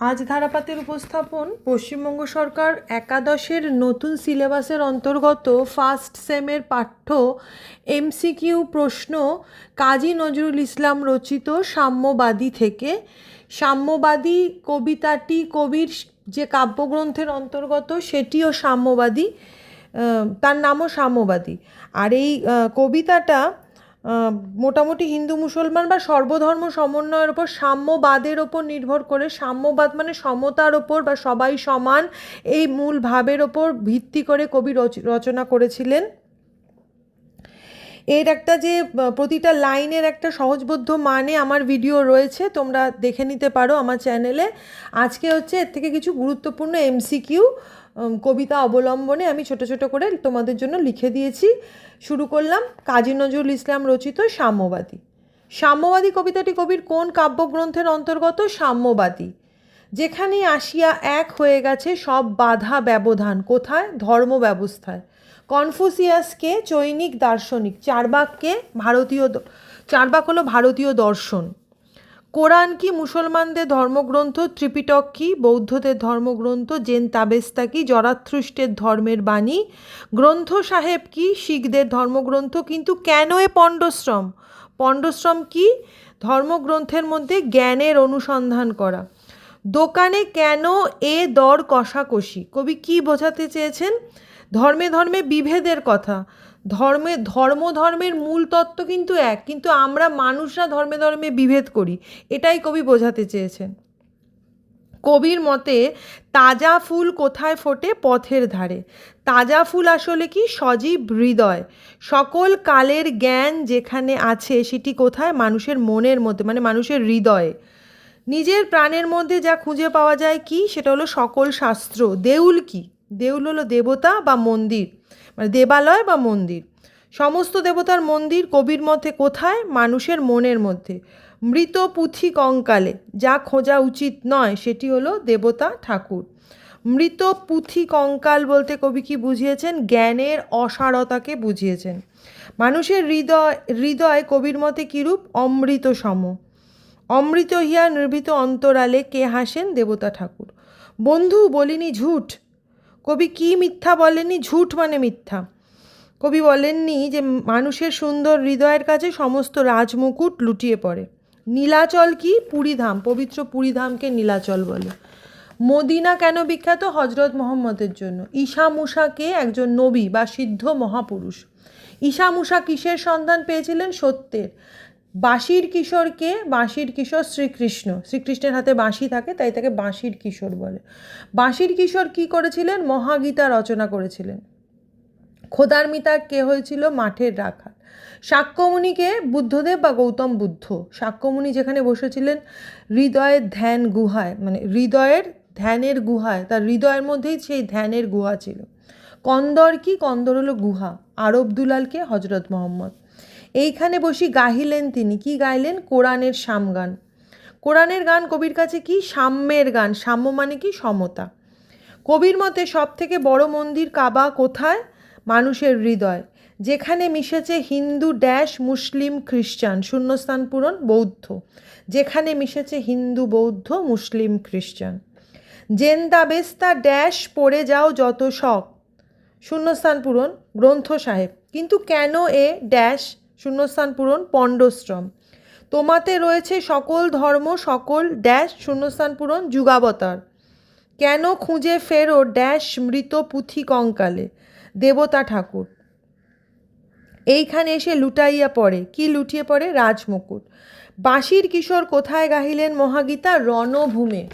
আজ ধারাপাতের উপস্থাপন পশ্চিমবঙ্গ সরকার একাদশের নতুন সিলেবাসের অন্তর্গত ফার্স্ট সেমের পাঠ্য এমসিকিউ প্রশ্ন কাজী নজরুল ইসলাম রচিত সাম্যবাদী থেকে। সাম্যবাদী কবিতাটি কবির যে কাব্যগ্রন্থের অন্তর্গত সেটিও সাম্যবাদী তার নামও সাম্যবাদী। আর এই কবিতাটা মোটামুটি হিন্দু মুসলমান বা সর্বধর্ম সমন্বয়ের ওপর, সাম্যবাদের ওপর নির্ভর করে, সাম্যবাদ মানে সমতার ওপর বা সবাই সমান, এই মূল ভাবের ওপর ভিত্তি করে কবি রচ- রচনা করেছিলেন। এর একটা যে প্রতিটা লাইনের একটা সহজবোধ্য মানে আমার ভিডিও রয়েছে, তোমরা দেখে নিতে পারো আমার চ্যানেলে। আজকে হচ্ছে এর থেকে কিছু গুরুত্বপূর্ণ এমসিকিউ। কবিতা অবলম্বনে আমি ছোট ছোট করে তোমাদের জন্য লিখে দিয়েছি। শুরু করলাম কাজী নজরুল ইসলাম রচিত সাম্যবাদী। সাম্যবাদী কবিতাটি কবির কোন কাব্যগ্রন্থের অন্তর্গত? সাম্যবাদী। যেখানে আসিয়া এক হয়ে গেছে সব বাধা ব্যবধান। কোথায়? ধর্ম ব্যবস্থায়। কনফুসিয়াসকে চৈনিক দার্শনিক। চারবাককে ভারতীয় চারবাক হলো ভারতীয় দর্শন। কোরআন কি মুসলমানদের ধর্মগ্রন্থ, ত্রিপিটক কি বৌদ্ধদের ধর্মগ্রন্থ, জেন তাবেস্তা কি জরাথ্রুষ্টের ধর্মের বাণী, গ্রন্থ সাহেব কি শিখদের ধর্মগ্রন্থ, কিন্তু কেন এ পণ্ডশ্রম? পণ্ডশ্রম কি? ধর্মগ্রন্থের মধ্যে জ্ঞানের অনুসন্ধান করা। দোকানে কেন এ দর কষাকষি? কবি কি বোঝাতে চেয়েছেন? ধর্মে ধর্মে বিভেদের কথা। ধর্মে ধর্ম ধর্মের মূল তত্ত্ব কিন্তু এক, কিন্তু আমরা মানুষরা ধর্মে ধর্মে বিভেদ করি। এটাই কবি বোঝাতে চেয়েছেন। কবির মতে, তাজা ফুল কোথায় ফোটে? পথের ধারে। তাজা ফুল আসলে কি? সজীব হৃদয়। সকল কালের জ্ঞান যেখানে আছে, সেটি কোথায়? মানুষের মনের মধ্যে মানে মানুষের হৃদয়ে। নিজের প্রাণের মধ্যে যা খুঁজে পাওয়া যায় কি? সেটা হলো সকল শাস্ত্র। দেউল কি? দেউল হলো দেবতা বা মন্দির। মানে দেবালয় বা মন্দির। সমস্ত দেবতার মন্দির কবির মতে কোথায়? মানুষের মনের মধ্যে। মৃত পুঁথি কঙ্কালে, যা খোঁজা উচিত নয়, সেটি হলো দেবতা ঠাকুর। মৃত পুঁথি কঙ্কাল বলতে কবি কি বুঝিয়েছেন? জ্ঞানের অসারতাকে বুঝিয়েছেন। মানুষের হৃদয় হৃদয় কবির মতে কিরূপ? অমৃত সম অমৃত হিয়া নির্ভীত অন্তরালে কে হাসেন? দেবতা ঠাকুর। বন্ধু বলিনি ঝুট কবি কি মিথ্যা বলেনি ঝুট মানে মিথ্যা। কবি বলেননি যে মানুষের সুন্দর হৃদয়ের কাছে সমস্ত রাজমুকুট লুটিয়ে পড়ে। নীলাচল কি? পুরীধাম, পবিত্র পুরীধামকে নীলাচল বলে। মদিনা কেন বিখ্যাত? হজরত মোহাম্মদের জন্য। ঈশা মুসাকে একজন নবী বা সিদ্ধ মহাপুরুষ। ঈশা মুসা কিসের সন্ধান পেয়েছিলেন? সত্যের। বাঁশির কিশোরকে, বাঁশির কিশোর শ্রীকৃষ্ণ। শ্রীকৃষ্ণের হাতে বাঁশি থাকে, তাই তাকে বাঁশির কিশোর বলে। বাঁশির কিশোর কি করেছিলেন? মহাগীতা রচনা করেছিলেন। খোদার মিতার কে হয়েছিল? মাঠের রাখাল। শাক্যমুনিকে বুদ্ধদেব বা গৌতম বুদ্ধ। শাক্যমুনি যেখানে বসেছিলেন, হৃদয়ের ধ্যান গুহায় মানে হৃদয়ের ধ্যানের গুহায়, তার হৃদয়ের মধ্যেই সেই ধ্যানের গুহা ছিল। কন্দর কি? কন্দর হলো গুহা। আরব দুলালকে হজরত মোহাম্মদ। এইখানে বসি গাহিলেন তিনি। কি গাইলেন? কোরআনের সামগান। কোরআনের গান কবির কাছে কি? সাম্যের গান। সাম্য মানে কি? সমতা। কবির মতে সব থেকে বড় মন্দির কাবা কোথায়? মানুষের হৃদয়। যেখানে মিশেছে হিন্দু, ড্যাশ, মুসলিম, খ্রিস্টান। শূন্যস্থান পূরণ, বৌদ্ধ। যেখানে মিশেছে হিন্দু, বৌদ্ধ, মুসলিম, খ্রিস্টান। জেন্দা, বেস্তা, ড্যাশ, পড়ে যাও যত শখ। শূন্যস্থান পূরণ, গ্রন্থ সাহেব। কিন্তু কেন এ ড্যাশ? শূন্যস্থান পূরণ, পণ্ডশ্রম। তোমাতে রয়েছে সকল ধর্ম, সকল ড্যাশ শূন্যস্থান পূরণ, যুগাবতার। কেন খুঁজে ফেরো ড্যাশ মৃত পুঁথি কঙ্কালে? দেবতা ঠাকুর। এইখানে এসে লুটাইয়া পড়ে। কি লুটিয়ে পড়ে? রাজমুকুট। বাঁশির কিশোর কোথায় গাহিলেন মহাগীতা? রণভূমে।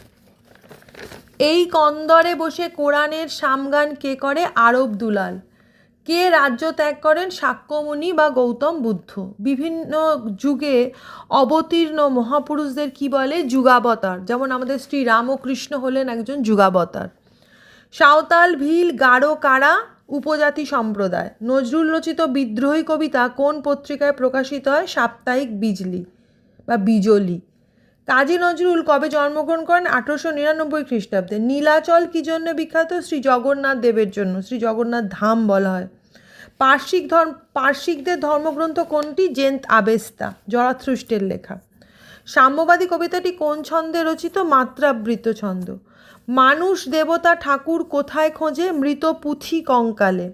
এই কন্দরে বসে কোরআনের সামগান কে করে? আরব দুলাল কে রাজ্য ত্যাগ করেন? শাক্যমুনি বা গৌতম বুদ্ধ। বিভিন্ন যুগে অবতীর্ণ মহাপুরুষদের কি বলে? যুগাবতার। যেমন আমাদের শ্রী রামকৃষ্ণ হলেন একজন যুগাবতার। সাঁওতাল, ভিল গাঢ় কারা? উপজাতি সম্প্রদায়। নজরুল রচিত বিদ্রোহী কবিতা কোন পত্রিকায় প্রকাশিত হয়? সাপ্তাহিক বিজলি বা বিজলি। কাজী নজরুল কবে জন্মগ্রহণ করেন? আঠারোশো নিরানব্বই খ্রিস্টাব্দে। নীলাচল কী জন্য বিখ্যাত? শ্রী জগন্নাথ দেবের জন্য, শ্রী জগন্নাথ ধাম বলা হয়। পার্শ্বিক ধর্ম, পার্শ্বিকদের ধর্মগ্রন্থ কোনটি? জেন্ট আবেস্তা জরাথ্রুষ্টের লেখা। সাম্যবাদী কবিতাটি কোন ছন্দে রচিত? মাত্রাবৃত ছন্দ। মানুষ দেবতা ঠাকুর কোথায় খোঁজে? মৃত পুঁথি কঙ্কালে।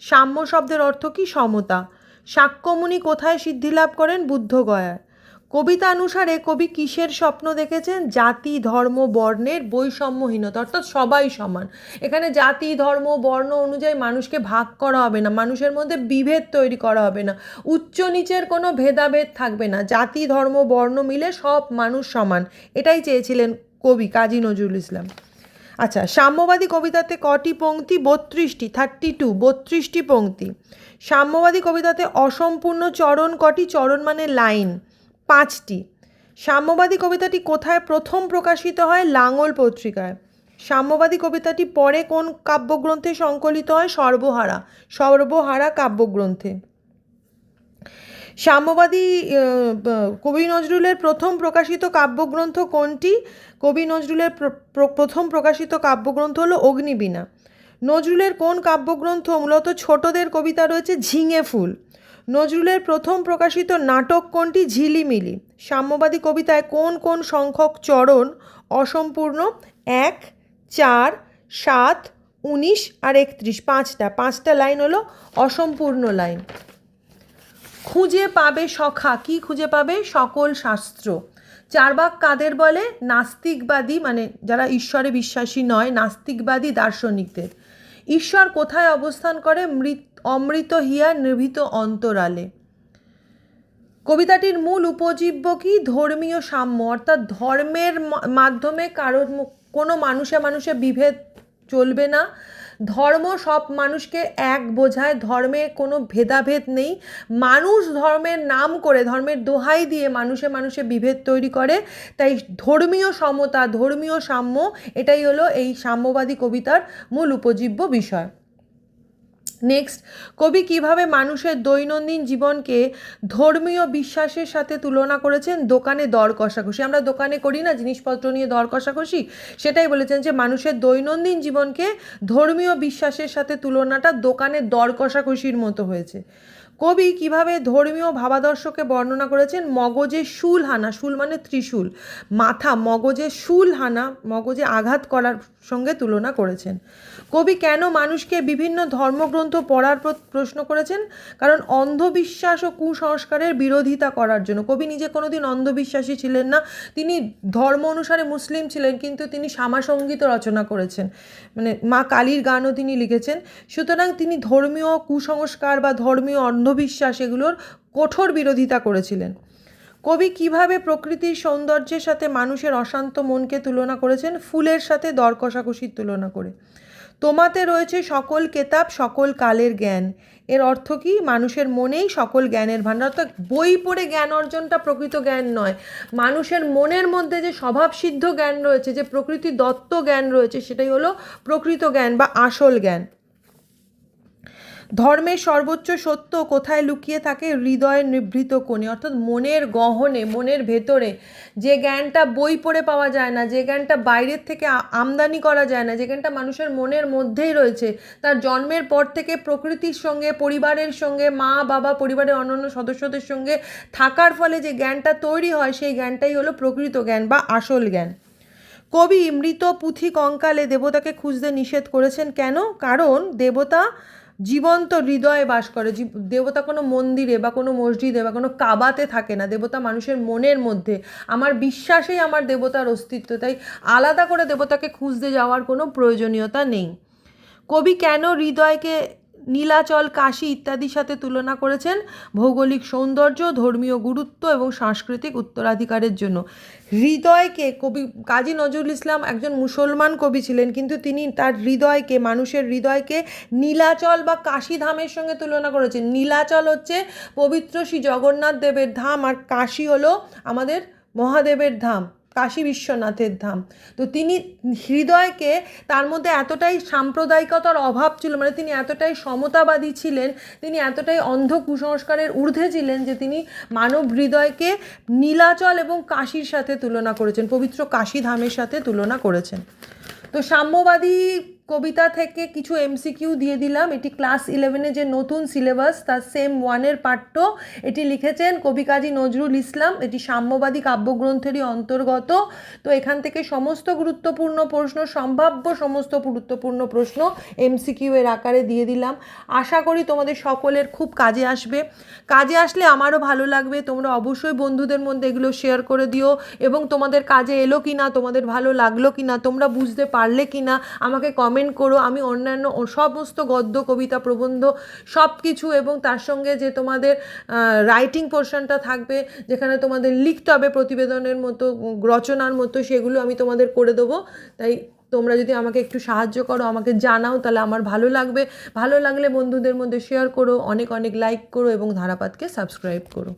সাম্য শব্দের অর্থ কি? সমতা। সাক্ষ্যমুনি কোথায় সিদ্ধিলাভ করেন? বুদ্ধগয়ায়। কবিতা অনুসারে কবি কিসের স্বপ্ন দেখেছেন? জাতি, ধর্ম, বর্ণের বৈষম্যহীনতা, অর্থাৎ সবাই সমান। এখানে জাতি, ধর্ম, বর্ণ অনুযায়ী মানুষকে ভাগ করা হবে না, মানুষের মধ্যে বিভেদ তৈরি করা হবে না, উচ্চ নিচের কোনো ভেদাভেদ থাকবে না, জাতি, ধর্ম, বর্ণ মিলে সব মানুষ সমান। এটাই চেয়েছিলেন কবি কাজী নজরুল ইসলাম। আচ্ছা সাম্যবাদী কবিতাতে কটি পংক্তি? বত্রিশটি, থার্টি টু, বত্রিশটি পংক্তি। সাম্যবাদী কবিতাতে অসম্পূর্ণ চরণ কটি? চরণ মানে লাইন। পাঁচটি। সাম্যবাদী কবিতাটি কোথায় প্রথম প্রকাশিত হয়? লাঙল পত্রিকায়। সাম্যবাদী কবিতাটি পরে কোন কাব্যগ্রন্থে সংকলিত হয়? সর্বহারা। সর্বহারা কাব্যগ্রন্থে। সাম্যবাদী কবি নজরুলের প্রথম প্রকাশিত কাব্যগ্রন্থ কোনটি? কবি নজরুলের প্র- প্র- প্রথম প্রকাশিত কাব্যগ্রন্থ হলো অগ্নিবীণা। নজরুলের কোন কাব্যগ্রন্থ মূলত ছোটদের কবিতা রয়েছে? ঝিঙে ফুল। নজরুলের প্রথম প্রকাশিত নাটক কোনটি? ঝিলিমিলি। সাম্যবাদী কবিতায় কোন কোন সংখ্যক চরণ অসম্পূর্ণ? এক, চার, সাত, উনিশ আর একত্রিশ। পাঁচটা। পাঁচটা লাইন হলো অসম্পূর্ণ লাইন। খুঁজে পাবে সখা। কি খুঁজে পাবে? সকল শাস্ত্র। চারবাক কাদের বলে? নাস্তিকবাদী মানে যারা ঈশ্বরে বিশ্বাসী নয়, নাস্তিকবাদী দার্শনিকদের। ঈশ্বর কোথায় অবস্থান করে? মৃত, অমৃত হিয়া নির্ভীত অন্তরালে। কবিতাটির মূল উপজীব্য কি? ধর্মীয় সাম্য, অর্থাৎ ধর্মের মাধ্যমে কারোর কোনো মানুষে মানুষে বিভেদ চলবে না। ধর্ম সব মানুষকে এক বোঝায়, ধর্মে কোনো ভেদাভেদ নেই। মানুষ ধর্মের নাম করে, ধর্মের দোহাই দিয়ে মানুষে মানুষে বিভেদ তৈরি করে। তাই ধর্মীয় সমতা, ধর্মীয় সাম্য, এটাই হলো এই সাম্যবাদী কবিতার মূল উপজীব্য বিষয়। নেক্সট কবি কীভাবে মানুষের দৈনন্দিন জীবনকে ধর্মীয় বিশ্বাসের সাথে তুলনা করেছেন? দোকানে দর কষাকষি। আমরা দোকানে করি না, জিনিসপত্র নিয়ে দর কষাকষি। সেটাই বলেছেন যে, মানুষের দৈনন্দিন জীবনকে ধর্মীয় বিশ্বাসের সাথে তুলনাটা দোকানে দর কষাকষির মতো হয়েছে। কবি কীভাবে ধর্মীয় ভাবাদর্শকে বর্ণনা করেছেন? মগজে শুল হানা, শুল মানে ত্রিশূল। মাথা মগজে শুল হানা, মগজে আঘাত করার সঙ্গে তুলনা করেছেন। কবি কেন মানুষকে বিভিন্ন ধর্মগ্রন্থ পড়ার প্র- প্রশ্ন করেছেন? কারণ অন্ধবিশ্বাস ও কুসংস্কারের বিরোধিতা করার জন্য। কবি নিজে কোনোদিন অন্ধবিশ্বাসী ছিলেন না। তিনি ধর্ম অনুসারে মুসলিম ছিলেন, কিন্তু তিনি শ্যামাসঙ্গীত রচনা করেছেন। মানে মা কালীর গানও তিনি লিখেছেন। সুতরাং তিনি ধর্মীয় কুসংস্কার বা ধর্মীয় অন্ধবিশ্বাস এগুলোর কঠোর বিরোধিতা করেছিলেন। কবি কীভাবে প্রকৃতির সৌন্দর্যের সাথে মানুষের অশান্ত মনকে তুলনা করেছেন? ফুলের সাথে দর কষাকষির তুলনা করে। তোমাতে রয়েছে সকল কেতাব, সকল কালের জ্ঞান। এর অর্থ কি? মানুষের মনেই সকল জ্ঞানের ভাণ্ডার। অর্থাৎ বই পড়ে জ্ঞান অর্জনটা প্রকৃত জ্ঞান নয়। মানুষের মনের মধ্যে যে স্বভাবসিদ্ধ জ্ঞান রয়েছে, যে প্রকৃতি দত্ত জ্ঞান রয়েছে, সেটাই হলো প্রকৃত জ্ঞান বা আসল জ্ঞান। ধর্মের সর্বোচ্চ সত্য কোথায় লুকিয়ে থাকে? হৃদয়ের নিভৃত কোণে। অর্থাৎ মনের গহনে, মনের ভেতরে যে জ্ঞানটা বই পড়ে পাওয়া যায় না, যে জ্ঞানটা বাইরের থেকে আমদানি করা যায় না, যে জ্ঞানটা মানুষের মনের মধ্যেই রয়েছে, তার জন্মের পর থেকে প্রকৃতির সঙ্গে, পরিবারের সঙ্গে, মা, বাবা, পরিবারের অন্যান্য সদস্যদের সঙ্গে থাকার ফলে যে জ্ঞানটা তৈরি হয়, সেই জ্ঞানটাই হলো প্রকৃত জ্ঞান বা আসল জ্ঞান। কবি মৃত পুঁথি কঙ্কালে দেবতাকে খুঁজতে নিষেধ করেছেন কেন? কারণ দেবতা জীবন্ত হৃদয়ে বাস করে। দেবতা কোনো মন্দিরে বা কোনো মসজিদে বা কোনো কাবাতে থাকে না। দেবতা মানুষের মনের মধ্যে। আমার বিশ্বাসেই আমার দেবতার অস্তিত্ব। তাই আলাদা করে দেবতাকে খুঁজতে যাওয়ার কোনো প্রয়োজনীয়তা নেই। কবি কেন হৃদয়কে নীলাচল, কাশি ইত্যাদির সাথে তুলনা করেছেন ভৌগোলিক সৌন্দর্য, ধর্মীয় গুরুত্ব এবং সাংস্কৃতিক উত্তরাধিকারের জন্য। হৃদয়কে কবি কাজী নজরুল ইসলাম একজন মুসলমান কবি ছিলেন, কিন্তু তিনি তার হৃদয়কে, মানুষের হৃদয়কে নীলাচল বা কাশী ধামের সঙ্গে তুলনা করেছেন। নীলাচল হচ্ছে পবিত্র শ্রী জগন্নাথ দেবের ধাম আর কাশী হলো আমাদের মহাদেবের ধাম। কাশী বিশ্বনাথের ধাম। তো তিনি হৃদয়কে তার মধ্যে এতটাই সাম্প্রদায়িকতার অভাব ছিল মানে তিনি এতটাই সমতাবাদী ছিলেন, তিনি এতটাই অন্ধ কুসংস্কারের ঊর্ধ্বে ছিলেন যে তিনি মানব হৃদয়কে নীলাচল এবং কাশীর সাথে তুলনা করেছেন, পবিত্র কাশী ধামের সাথে তুলনা করেছেন। তো সাম্যবাদী কবিতা থেকে কিছু এমসিকিউ দিয়ে দিলাম। এটি ক্লাস ইলেভেনে যে নতুন সিলেবাস তার সেম ওয়ানের পাঠ্য। এটি লিখেছেন কবি কাজী নজরুল ইসলাম। এটি সাম্যবাদী কাব্যগ্রন্থেরই অন্তর্গত। তো এখান থেকে সমস্ত গুরুত্বপূর্ণ প্রশ্ন, সম্ভাব্য সমস্ত গুরুত্বপূর্ণ প্রশ্ন এমসিকিউ এর আকারে দিয়ে দিলাম। আশা করি তোমাদের সকলের খুব কাজে আসবে। কাজে আসলে আমারও ভালো লাগবে। তোমরা অবশ্যই বন্ধুদের মধ্যে এগুলো শেয়ার করে দিও। এবং তোমাদের কাজে এলো কি না তোমাদের ভালো লাগল কি না তোমরা বুঝতে পারলে কি না আমাকে কমেন্ট করো, আমি অন্যান্য সমস্ত গদ্য, কবিতা, প্রবন্ধ সব কিছু এবং তার সঙ্গে যে তোমাদের রাইটিং পোর্শনটা থাকবে, যেখানে তোমাদের লিখতে হবে প্রতিবেদনের মতো, রচনার মতো, সেগুলো আমি তোমাদের করে দেবো। তাই তোমরা যদি আমাকে একটু সাহায্য করো, আমাকে জানাও, তাহলে আমার ভালো লাগবে। ভালো লাগলে বন্ধুদের মধ্যে শেয়ার করো, অনেক অনেক লাইক করো এবং ধারাপাতকে সাবস্ক্রাইব করো।